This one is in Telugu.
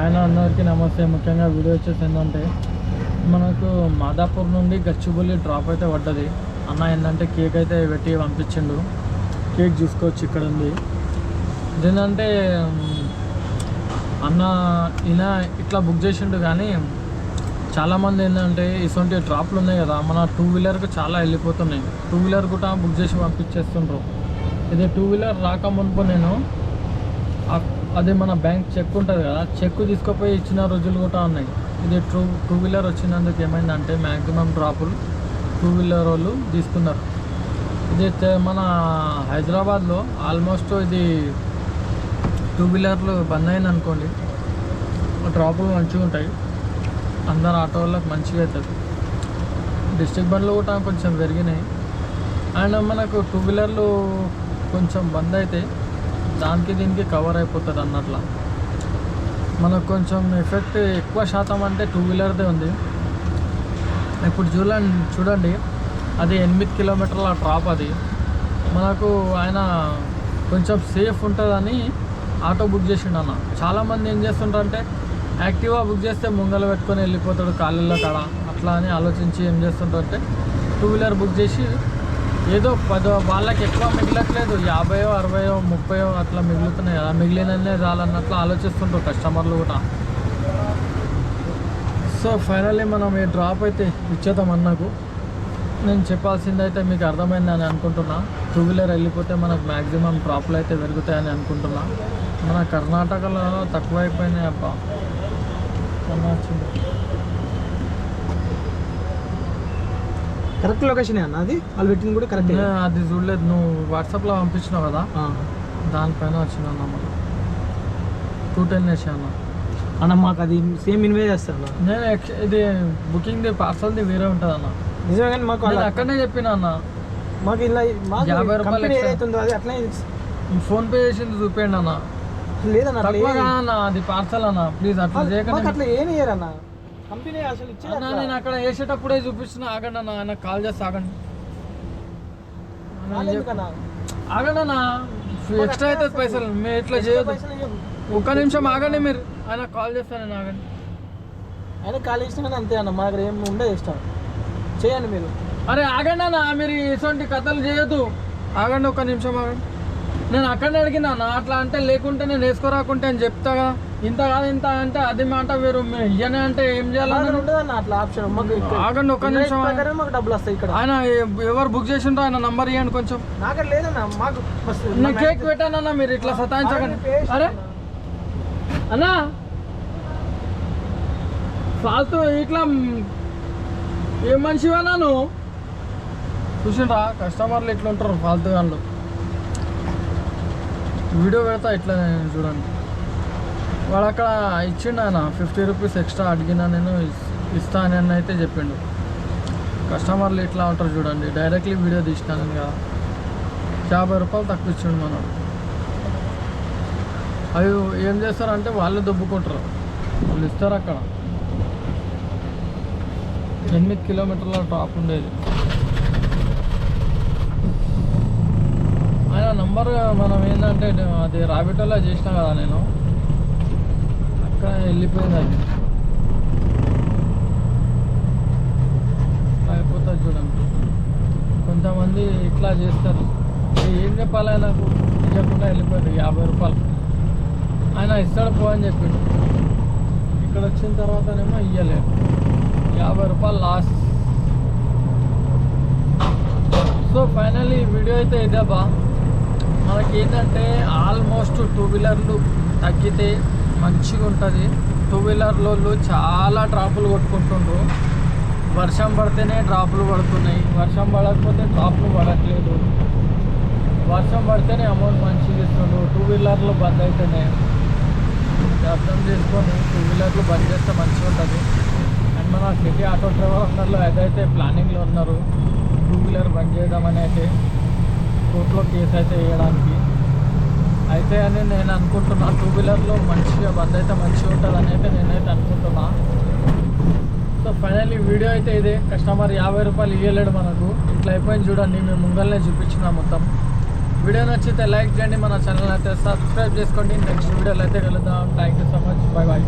ఆయన అందరికీ నమస్తే. ముఖ్యంగా వీడియో వచ్చేసి ఏంటంటే మనకు మాదాపూర్ నుండి గచ్చిబుల్లి డ్రాప్ అయితే పడ్డది. అన్న ఏంటంటే కేక్ అయితే పెట్టి పంపించిండు. కేక్ చూసుకోవచ్చు ఇక్కడ ఉంది. ఏంటంటే అన్న ఈయన ఇట్లా బుక్ చేసిండు కానీ చాలామంది ఏంటంటే ఇటువంటి డ్రాప్లు ఉన్నాయి కదా మన టూ వీలర్కి చాలా వెళ్ళిపోతున్నాయి. టూ వీలర్ కూడా బుక్ చేసి పంపించేస్తుండ్రు. ఇది టూ వీలర్ రాక నేను అదే మన బ్యాంక్ చెక్ ఉంటుంది కదా చెక్ తీసుకుపోయి ఇచ్చిన రోజులు కూడా ఉన్నాయి. ఇది టూ టూ వీలర్ వచ్చినందుకు ఏమైందంటే మ్యాక్సిమం డ్రాపులు టూ వీలర్ వాళ్ళు తీసుకున్నారు. ఇది మన హైదరాబాద్లో ఆల్మోస్ట్ ఇది టూ వీలర్లు బంద్ అయింది అనుకోండి డ్రాపులు మంచిగా ఉంటాయి. అందరు ఆటో వాళ్ళకి మంచిగా అవుతుంది. డిస్ట్రిక్ట్ బండ్లు కూడా కొంచెం పెరిగినాయి. అండ్ మనకు టూ వీలర్లు కొంచెం బంద్ అయితే దానికి దీనికి కవర్ అయిపోతుంది అన్నట్ల. మనకు కొంచెం ఎఫెక్ట్ ఎక్కువ శాతం అంటే టూ వీలర్దే ఉంది. ఇప్పుడు చూడండి చూడండి. అది ఎనిమిది కిలోమీటర్ల డ్రాప్ అది. మనకు ఆయన కొంచెం సేఫ్ ఉంటుందని ఆటో బుక్ చేసిండు అన్న. చాలామంది ఏం చేస్తుంటారంటే యాక్టివా బుక్ చేస్తే ముంగలు పెట్టుకొని వెళ్ళిపోతాడు కాళ్ళల్లో కాడ. అట్లా అని ఆలోచించి ఏం చేస్తుంటారంటే టూ వీలర్ బుక్ చేసి ఏదో పదో వాళ్ళకి ఎక్కువ మిగలట్లేదు. యాభైయో అరవయో ముప్పయో అట్లా మిగులుతున్నాయి కదా. మిగిలిననే చాలన్నట్లు ఆలోచిస్తుంటారు కస్టమర్లు కూడా. సో ఫైనల్లీ మనం ఈ డ్రాప్ అయితే ఇచ్చేద్దాం అన్నకు. నేను చెప్పాల్సింది అయితే మీకు అర్థమైందని అనుకుంటున్నా. టూ వీలర్ వెళ్ళిపోతే మనకు మ్యాక్సిమం డ్రాప్లు అయితే పెరుగుతాయని అనుకుంటున్నా. మన కర్ణాటకలో తక్కువైపోయినాయి అబ్బా. కరెక్ట్ లొకేషన్ అన్న అది? వాళ్ళు పెట్టింది కూడా కరెక్ట్. అది చూడలేదు. నువ్వు వాట్సాప్లో పంపించినావు కదా? దానిపైన వచ్చింది అన్న మరి. టూ టెన్ వేసాను అన్న మాకు అది సేమ్ ఇన్వే చేస్తారు అన్న. నేను ఇది బుకింగ్ది పార్సల్ది వేరే ఉంటుంది అన్న. నిజమే కానీ మాకు నేను అక్కడనే చెప్పిన అన్న. మాకు ఇలా మాకు యాభై రూపాయలు కంపెనీ extra. ఏదైతే ఉందో అది అట్లనే ఫోన్ పే చేసింది చూపేయండి అన్న. లేదన్న అన్న అది పార్సల్ అన్న. ప్లీజ్ అట్లా చేయకండి. అట్లా ఏం చేయరన్న కంపెనీ అసలు ఇచ్చేది. నేను అక్కడ వేసేటప్పుడే చూపిస్తున్నా. ఆగండి అన్న ఆయన కాల్ చేసి ఆగండి? ఆగండి అన్న ఎక్స్ట్రా అవుతుంది పైసలు. మీరు ఇట్లా ఇవ్వము. ఒక్క నిమిషం ఆగండి మీరు. ఆయన కాల్ చేస్తాను ఆగండి. ఆయన ఇష్టం కానీ అంతే అన్న మా దగ్గర ఏం ఉండదు ఇష్టం చేయండి మీరు. అరే ఆగండి అన్న మీరు ఇటువంటి కథలు చేయొద్దు. ఆగండి ఒక్క నిమిషం ఆగండి. నేను అక్కడనే అడిగినా అన్న అట్లా అంటే లేకుంటే నేను వేసుకోరాకుంటే అని చెప్తా కదా ఇంత కాదు ఇంత అంటే అది మాట వేరు. మీరు ఇయ్యనే అంటే ఏం అన్న అట్లా ఆప్షన్. ఆగండి ఒక్క నిమిషం. మాకు డబ్బులు వస్తాయి ఇక్కడ. ఆయన ఎవరు బుక్ చేసిండ్రో ఆయన నంబర్ ఇవ్వండి కొంచెం. నాకు లేదన్న మాకు మస్తు- నేను కేక్ పెట్టానన్నా మీరు ఇట్లా సతాయించకండి. అరే. అన్నా. ఫాల్తూ ఇట్లా ఏం మనిషివా నువ్వు చూసిండ్రా కస్టమర్లు ఇట్లా ఉంటారు ఫాల్తూ వాళ్ళు. వీడియో పెడతా ఇట్లా చూడండి. వాడు అక్కడ ఇచ్చిండు ఆయన. ఫిఫ్టీ రూపీస్ ఎక్స్ట్రా అడిగినా నేను ఇస్- ఇస్తా అని అయితే చెప్పిండు. కస్టమర్లు ఇట్లా ఉంటారు చూడండి. డైరెక్ట్లీ వీడియో తీసినాను కదా యాభై రూపాయలు తక్కువ ఇచ్చిండు మనం అవి ఏం చేస్తారంటే వాళ్ళు దొబ్బుకుంటారు. వాళ్ళు ఇస్తారు అక్కడ. ఎనిమిది కిలోమీటర్ల టాప్ ఉండేది. ఆయన నంబర్ మనం ఏంటంటే అది రాబిటోలో చేసిన కదా నేను. అక్కడ వెళ్ళిపోయింది అది అయిపోతుంది చూడండి. కొంతమంది ఇట్లా చేస్తారు. ఏం చెప్పాలి ఆయనకు? ఇవ్వకుండా వెళ్ళిపోయాడు. యాభై రూపాయలు. ఆయన ఇస్తాడు పో అని చెప్పిండు. ఇక్కడ వచ్చిన తర్వాతనేమో ఇయ్యలేదు. యాభై రూపాయలు లాస్. సో ఫైనల్లీ వీడియో అయితే ఇదే బా. మనకి ఏంటంటే ఆల్మోస్ట్ టూ వీలర్లు తగ్గితే మంచిగా ఉంటుంది టూ వీలర్లలో చాలా డ్రాపులు కొట్టుకుంటుండ్రు. వర్షం పడితేనే డ్రాపులు పడుతున్నాయి. వర్షం పడకపోతే డ్రాపులు పడట్లేదు. వర్షం పడితేనే అమౌంట్ మంచిగా ఇస్తుండ్రు. టూ వీలర్లు బంద్ అయితేనే. అర్థం చేసుకొని టూ వీలర్లు బంద్ చేస్తే మంచిగా ఉంటుంది అండ్ మన సిటీ ఆటో డ్రైవర్ అందరిలో ఏదైతే ప్లానింగ్లో ఉన్నారు టూ వీలర్ బంద్ చేయడం అయితే కోర్టులో కేసు అయితే వేయడానికి అయితే అని నేను అనుకుంటున్నా. టూ వీలర్లో మంచిగా బంద్ అయితే మంచిగా ఉంటుంది అని అయితే నేనైతే అనుకుంటున్నా. సో ఫైనల్లీ వీడియో అయితే ఇదే. కస్టమర్ యాభై రూపాయలు ఇవ్వలేడు మనకు. ఇట్లా అయిపోయింది చూడండి. మేము ముంగల్నే చూపించిన మొత్తం. వీడియో నచ్చితే లైక్ చేయండి. మన ఛానల్ అయితే సబ్స్క్రైబ్ చేసుకోండి. నెక్స్ట్ వీడియోలో అయితే కలుద్దాం. Thank you so much bye bye